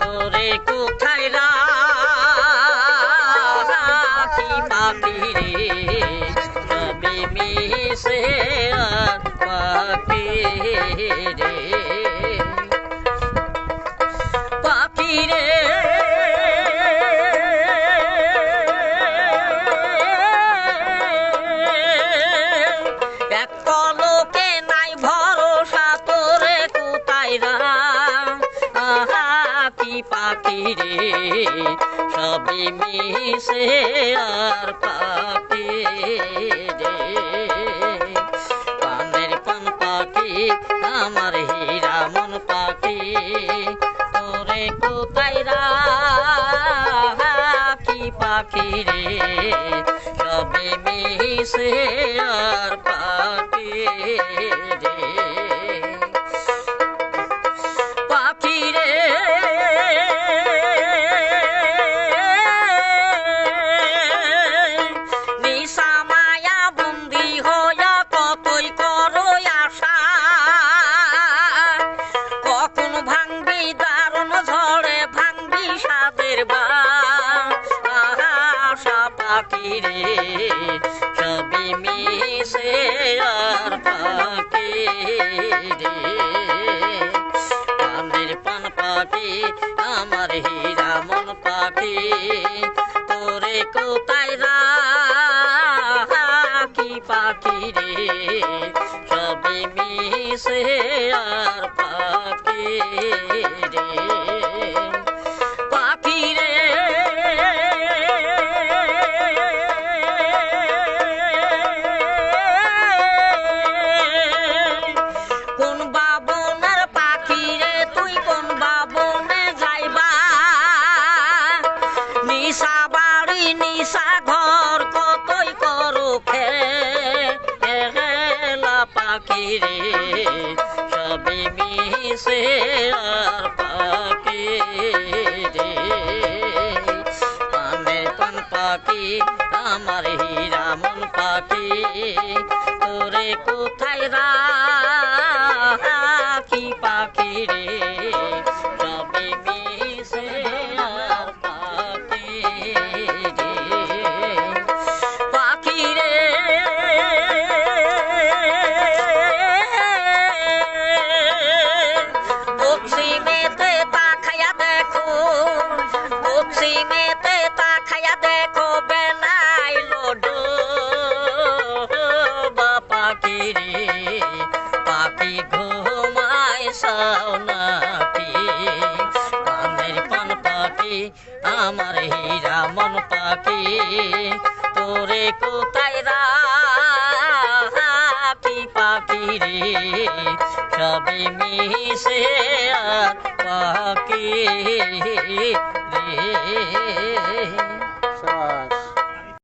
তোরে কোথায় রাখি পাখি রে? সবে মিশে পাখি রে। পাখি রে। এক পলকে কি পাখি রে সবে মিশে আর রে। পানের পান পাখি, আমার হীরা মন পাখি, তোরে কোথায় রাখি পাখি রে? সবে মিশে আর পাখি রে। বাসা পাখি রে সবই মিশে আর পাখি রে পানের পান পাখি, আমার হীরা মন পাখি, তোরে কোথায় রাখি পাখি রে সবে মিশে আর পাখি রে রে সবে মিশে পাখি রে। পানের পান পাখি, আমার হীরা মন পাখি, তোরে কোথায় রাখি পাখি রে? সাউনাকি পানের পান পাখি আমার হীরা মন পাখি তোরে কোথায় রাখি পাখি রে? সবে মিশে পাখি রে।